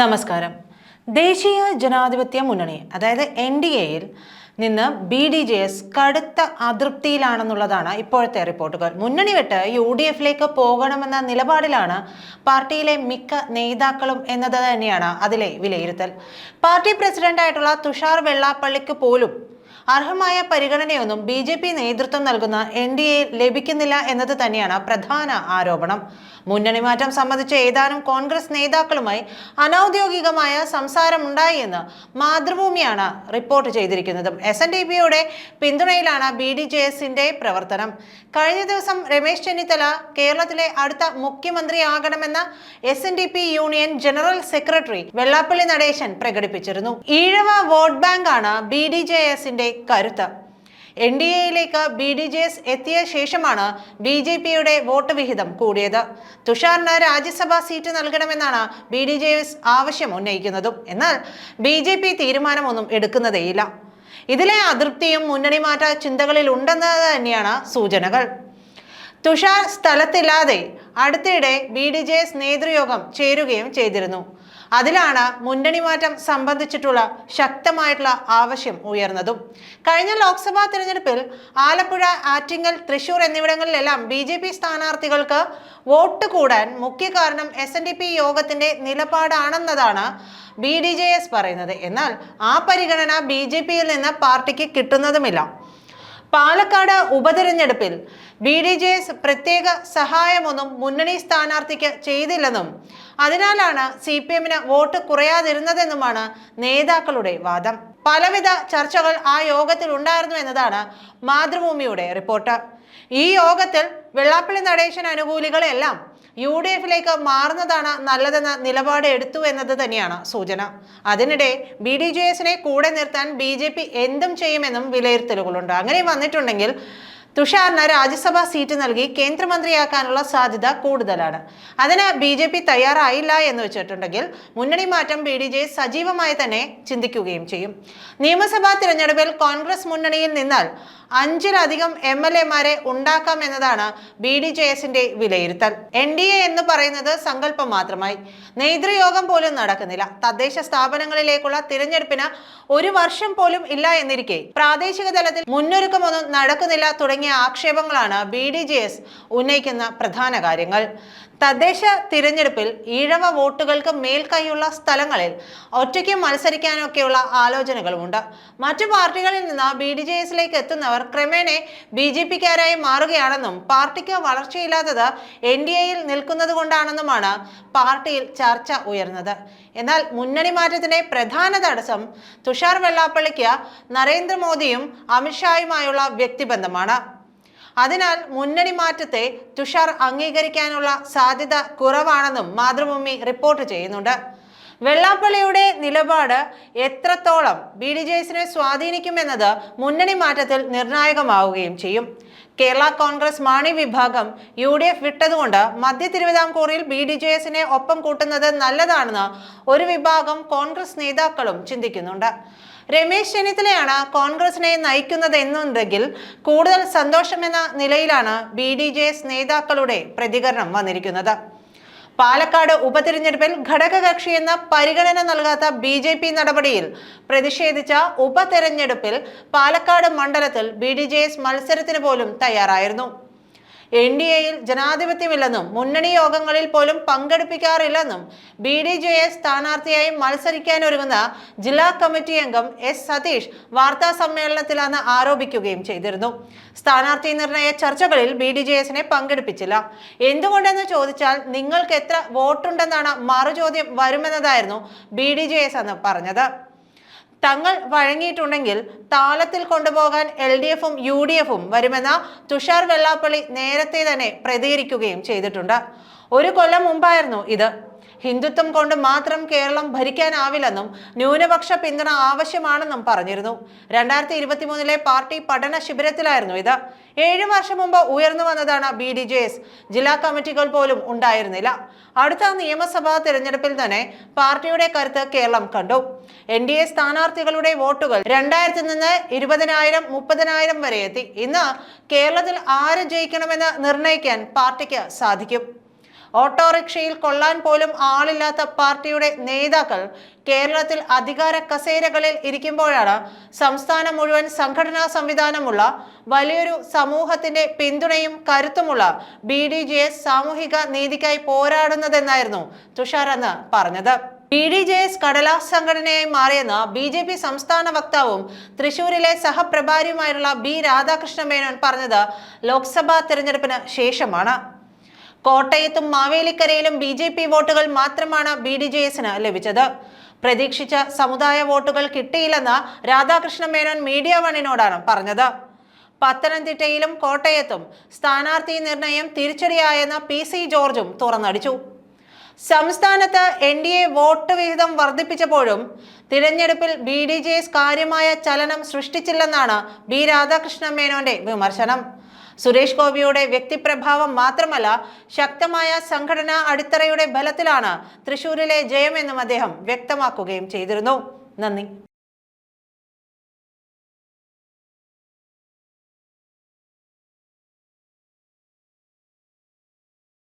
നമസ്കാരം. ദേശീയ ജനാധിപത്യ മുന്നണി അതായത് എൻ ഡി എയിൽ നിന്ന് ബി ഡി ജെ എസ് കടുത്ത അതൃപ്തിയിലാണെന്നുള്ളതാണ് ഇപ്പോഴത്തെ റിപ്പോർട്ടുകൾ. മുന്നണി വിട്ട് യു ഡി എഫിലേക്ക് പോകണമെന്ന നിലപാടിലാണ് പാർട്ടിയിലെ മിക്ക നേതാക്കളും എന്നത് തന്നെയാണ് അതിലെ വിലയിരുത്തൽ. പാർട്ടി പ്രസിഡന്റായിട്ടുള്ള തുഷാർ വെള്ളാപ്പള്ളിക്ക് പോലും അർഹമായ പരിഗണനയൊന്നും ബി ജെ പി നേതൃത്വം നൽകുന്ന എൻ ഡി എ ലഭിക്കുന്നില്ല എന്നത് തന്നെയാണ് പ്രധാന ആരോപണം. മുന്നണി മാറ്റം സംബന്ധിച്ച് ഏതാനും കോൺഗ്രസ് നേതാക്കളുമായി അനൌദ്യോഗികമായ സംസാരമുണ്ടായി എന്ന് മാതൃഭൂമിയാണ് റിപ്പോർട്ട് ചെയ്തിരിക്കുന്നത്. എസ് എൻ ഡി പിയുടെ പിന്തുണയിലാണ് ബി ഡി ജെ എസിന്റെ പ്രവർത്തനം. കഴിഞ്ഞ ദിവസം രമേശ് ചെന്നിത്തല കേരളത്തിലെ അടുത്ത മുഖ്യമന്ത്രിയാകണമെന്ന S N D P union general secretary Vellappally Natesan പ്രകടിപ്പിച്ചിരുന്നു. ഈഴവ വോട്ട് ബാങ്കാണ് ബി ഡി ജെ എസിന്റെ കരുത്ത്. എൻ ഡി എയിലേക്ക് ബി ഡി ജെ എസ് എത്തിയ ശേഷമാണ് ബി ജെ പിയുടെ വോട്ട് വിഹിതം കൂടിയത്. തുഷാറിന് രാജ്യസഭാ സീറ്റ് നൽകണമെന്നാണ് ബി ഡി ജെ എസ് ആവശ്യം ഉന്നയിക്കുന്നതും. എന്നാൽ ബി ജെ പി തീരുമാനമൊന്നും എടുക്കുന്നതേയില്ല. ഇതിലെ അതൃപ്തിയും മുന്നണി മാറ്റ ചിന്തകളിൽ ഉണ്ടെന്ന് തന്നെയാണ് സൂചനകൾ. തുഷാർ സ്ഥലത്തില്ലാതെ അടുത്തിടെ ബി ഡി ജെ എസ് നേതൃയോഗം ചേരുകയും ചെയ്തിരുന്നു. അതിലാണ് മുന്നണി മാറ്റം സംബന്ധിച്ചിട്ടുള്ള ശക്തമായിട്ടുള്ള ആവശ്യം ഉയർന്നതും. കഴിഞ്ഞ ലോക്സഭാ തിരഞ്ഞെടുപ്പിൽ ആലപ്പുഴ ആറ്റിങ്ങൽ തൃശൂർ എന്നിവിടങ്ങളിലെല്ലാം ബി ജെ പി സ്ഥാനാർത്ഥികൾക്ക് വോട്ട് കൂടാൻ മുഖ്യ കാരണം എസ് എൻ ഡി പി യോഗത്തിന്റെ നിലപാടാണെന്നതാണ് ബി ഡി ജെ എസ് പറയുന്നത്. എന്നാൽ ആ പരിഗണന ബി ജെ പിയിൽ നിന്ന് പാർട്ടിക്ക് കിട്ടുന്നതുമില്ല. പാലക്കാട് ഉപതെരഞ്ഞെടുപ്പിൽ ബി ഡി ജെ എസ് പ്രത്യേക സഹായമൊന്നും മുന്നണി സ്ഥാനാർത്ഥിക്ക് ചെയ്തില്ലെന്നും അതിനാലാണ് സി പി എമ്മിന് വോട്ട് കുറയാതിരുന്നതെന്നുമാണ് നേതാക്കളുടെ വാദം. പലവിധ ചർച്ചകൾ ആ യോഗത്തിൽ ഉണ്ടായിരുന്നു എന്നതാണ് മാതൃഭൂമിയുടെ റിപ്പോർട്ട്. ഈ യോഗത്തിൽ വെള്ളാപ്പള്ളി നടേശൻ അനുകൂലികളെല്ലാം യു ഡി എഫിലേക്ക് മാറുന്നതാണ് നല്ലതെന്ന നിലപാട് എടുത്തു എന്നത് തന്നെയാണ് സൂചന. അതിനിടെ ബി ഡി ജെ എസിനെ കൂടെ നിർത്താൻ ബി ജെ പി എന്തും ചെയ്യുമെന്നും വിലയിരുത്തലുകളുണ്ട്. അങ്ങനെ വന്നിട്ടുണ്ടെങ്കിൽ തുഷാറിന് രാജ്യസഭാ സീറ്റ് നൽകി കേന്ദ്രമന്ത്രിയാക്കാനുള്ള സാധ്യത കൂടുതലാണ്. അതിന് ബി ജെ പി തയ്യാറായില്ല എന്ന് വെച്ചിട്ടുണ്ടെങ്കിൽ മുന്നണി മാറ്റം ബി ഡി ജെ സജീവമായി തന്നെ ചിന്തിക്കുകയും ചെയ്യും. നിയമസഭാ തിരഞ്ഞെടുപ്പിൽ കോൺഗ്രസ് മുന്നണിയിൽ നിന്നാൽ അഞ്ചിലധികം എം എൽ എമാരെ ഉണ്ടാക്കാം എന്നതാണ് ബി ഡി ജെ എസിന്റെ വിലയിരുത്തൽ. എൻ ഡി എ എന്ന് പറയുന്നത് സങ്കല്പം മാത്രമായി. നേതൃയോഗം പോലും നടക്കുന്നില്ല. തദ്ദേശ സ്ഥാപനങ്ങളിലേക്കുള്ള തിരഞ്ഞെടുപ്പിന് ഒരു വർഷം പോലും ഇല്ല എന്നിരിക്കെ പ്രാദേശിക തലത്തിൽ മുന്നൊരുക്കമൊന്നും നടക്കുന്നില്ല തുടങ്ങിയ ആക്ഷേപങ്ങളാണ് ബി ഡി ജെ എസ് ഉന്നയിക്കുന്ന പ്രധാന കാര്യങ്ങൾ. തദ്ദേശ തിരഞ്ഞെടുപ്പിൽ ഈഴവ വോട്ടുകൾക്ക് മേൽക്കൈയുള്ള സ്ഥലങ്ങളിൽ ഒറ്റയ്ക്ക് മത്സരിക്കാനൊക്കെയുള്ള ആലോചനകളുമുണ്ട്. മറ്റു പാർട്ടികളിൽ നിന്ന് ബി ഡി ജെ എസിലേക്ക് എത്തുന്നവർ ക്രമേണ ബി ജെ പിക്കാരായി മാറുകയാണെന്നും പാർട്ടിക്ക് വളർച്ചയില്ലാത്തത് എൻ ഡി എയിൽ നിൽക്കുന്നത് കൊണ്ടാണെന്നുമാണ് പാർട്ടിയിൽ ചർച്ച ഉയർന്നത്. എന്നാൽ മുന്നണി മാറ്റത്തിന്റെ പ്രധാന തടസ്സം തുഷാർ വെള്ളാപ്പള്ളിക്ക് നരേന്ദ്രമോദിയും അമിത്ഷായുമായുള്ള വ്യക്തിബന്ധമാണ്. അതിനാൽ മുന്നണി മാറ്റത്തെ തുഷാർ അംഗീകരിക്കാനുള്ള സാധ്യത കുറവാണെന്നും മാതൃഭൂമി റിപ്പോർട്ട് ചെയ്യുന്നുണ്ട്. വെള്ളാപ്പള്ളിയുടെ നിലപാട് എത്രത്തോളം ബി ഡി ജെ എസിനെ സ്വാധീനിക്കുമെന്നത് മുന്നണി മാറ്റത്തിൽ നിർണായകമാവുകയും ചെയ്യും. കേരള കോൺഗ്രസ് മാണി വിഭാഗം യു ഡി എഫ് വിട്ടതുകൊണ്ട് മധ്യ തിരുവിതാംകൂറിൽ ബി ഡി ജെ എസിനെ ഒപ്പം കൂട്ടുന്നത് നല്ലതാണെന്ന് ഒരു വിഭാഗം കോൺഗ്രസ് നേതാക്കളും ചിന്തിക്കുന്നുണ്ട്. രമേശ് ചെന്നിത്തലയാണ് കോൺഗ്രസിനെ നയിക്കുന്നത് എന്നുണ്ടെങ്കിൽ കൂടുതൽ സന്തോഷമെന്ന നിലയിലാണ് ബി ഡി ജെ എസ് നേതാക്കളുടെ പ്രതികരണം വന്നിരിക്കുന്നത്. പാലക്കാട് ഉപതിരഞ്ഞെടുപ്പിൽ ഘടകകക്ഷി എന്ന പരിഗണന നൽകാത്ത ബി ജെ പി നടപടിയിൽ പ്രതിഷേധിച്ച ഉപതെരഞ്ഞെടുപ്പിൽ പാലക്കാട് മണ്ഡലത്തിൽ ബി ഡി ജെ എസ് മത്സരത്തിന് പോലും തയ്യാറായിരുന്നു. എൻ ഡി എയിൽ ജനാധിപത്യമില്ലെന്നും മുന്നണി യോഗങ്ങളിൽ പോലും പങ്കെടുപ്പിക്കാറില്ലെന്നും ബി ഡി ജെ എസ് സ്ഥാനാർത്ഥിയായി മത്സരിക്കാനൊരുങ്ങുന്ന ജില്ലാ കമ്മിറ്റി അംഗം എസ് സതീഷ് വാർത്താ സമ്മേളനത്തിലാണ് ആരോപിക്കുകയും ചെയ്തിരുന്നു. സ്ഥാനാർത്ഥി നിർണയ ചർച്ചകളിൽ ബി ഡി ജെ എസിനെ പങ്കെടുപ്പിച്ചില്ല. എന്തുകൊണ്ടെന്ന് ചോദിച്ചാൽ നിങ്ങൾക്ക് എത്ര വോട്ടുണ്ടെന്നാണ് മറുചോദ്യം വരുമെന്നതായിരുന്നു ബി ഡി ജെ എസ് എന്ന് പറഞ്ഞത്. തങ്ങൾ വഴങ്ങിയിട്ടുണ്ടെങ്കിൽ താളത്തിൽ കൊണ്ടുപോകാൻ എൽ ഡി എഫും യു ഡി എഫും വരുമെന്ന തുഷാർ വെള്ളാപ്പള്ളി നേരത്തെ തന്നെ പ്രതികരിക്കുകയും ചെയ്തിട്ടുണ്ട്. ഒരു കൊല്ലം മുമ്പായിരുന്നു ഇത്. ഹിന്ദുത്വം കൊണ്ട് മാത്രം കേരളം ഭരിക്കാനാവില്ലെന്നും ന്യൂനപക്ഷ പിന്തുണ ആവശ്യമാണെന്നും പറഞ്ഞിരുന്നു. രണ്ടായിരത്തി ഇരുപത്തി മൂന്നിലെ പാർട്ടി പഠന ശിബിരത്തിലായിരുന്നു ഇത്. ഏഴു വർഷം മുമ്പ് ഉയർന്നു വന്നതാണ് ബി ഡി ജെ എസ്. ജില്ലാ കമ്മിറ്റികൾ പോലും ഉണ്ടായിരുന്നില്ല. അടുത്ത നിയമസഭാ തെരഞ്ഞെടുപ്പിൽ തന്നെ പാർട്ടിയുടെ കരുത്ത് കേരളം കണ്ടു. എൻ ഡി എ സ്ഥാനാർത്ഥികളുടെ വോട്ടുകൾ രണ്ടായിരത്തിൽ നിന്ന് ഇരുപതിനായിരം മുപ്പതിനായിരം വരെ എത്തി. ഇന്ന് കേരളത്തിൽ ആര് ജയിക്കണമെന്ന് നിർണയിക്കാൻ പാർട്ടിക്ക് സാധിക്കും. ഓട്ടോറിക്ഷയിൽ കൊള്ളാൻ പോലും ആളില്ലാത്ത പാർട്ടിയുടെ നേതാക്കൾ കേരളത്തിൽ അധികാര കസേരകളിൽ ഇരിക്കുമ്പോഴാണ് സംസ്ഥാനം മുഴുവൻ സംഘടനാ സംവിധാനമുള്ള വലിയൊരു സമൂഹത്തിന്റെ പിന്തുണയും കരുത്തുമുള്ള ബി ഡി ജെ എസ് സാമൂഹിക നീതിക്കായി പോരാടുന്നതെന്നായിരുന്നു തുഷാർ അന്ന് പറഞ്ഞത്. ബി ഡി ജെ എസ് കടലാസ് സംഘടനയായി മാറിയെന്ന് ബി ജെ പി സംസ്ഥാന വക്താവും തൃശൂരിലെ സഹപ്രഭാരിയുമായിട്ടുള്ള ബി രാധാകൃഷ്ണ മേനോൻ പറഞ്ഞത് ലോക്സഭാ തെരഞ്ഞെടുപ്പിന് ശേഷമാണ്. കോട്ടയത്തും മാവേലിക്കരയിലും ബി ജെ പി വോട്ടുകൾ മാത്രമാണ് ബി ഡി ജെ എസിന് ലഭിച്ചത്. പ്രതീക്ഷിച്ച സമുദായ വോട്ടുകൾ കിട്ടിയില്ലെന്ന് രാധാകൃഷ്ണ മേനോൻ മീഡിയ വണിനോടാണ് പറഞ്ഞത്. പത്തനംതിട്ടയിലും കോട്ടയത്തും സ്ഥാനാർത്ഥി നിർണയം തിരിച്ചടിയായെന്ന് പി സി ജോർജും തുറന്നടിച്ചു. സംസ്ഥാനത്ത് എൻ ഡി എ വോട്ട് വിഹിതം വർദ്ധിപ്പിച്ചപ്പോഴും തിരഞ്ഞെടുപ്പിൽ ബി ഡി ജെ എസ് കാര്യമായ ചലനം സൃഷ്ടിച്ചില്ലെന്നാണ് ബി രാധാകൃഷ്ണ മേനോന്റെ വിമർശനം. സുരേഷ് ഗോപിയുടെ വ്യക്തിപ്രഭാവം മാത്രമല്ല ശക്തമായ സംഘടനാ അടിത്തറയുടെ ബലത്തിലാണ് തൃശൂരിലെ ജയമെന്നും അദ്ദേഹം വ്യക്തമാക്കുകയും ചെയ്തിരുന്നു. നന്ദി.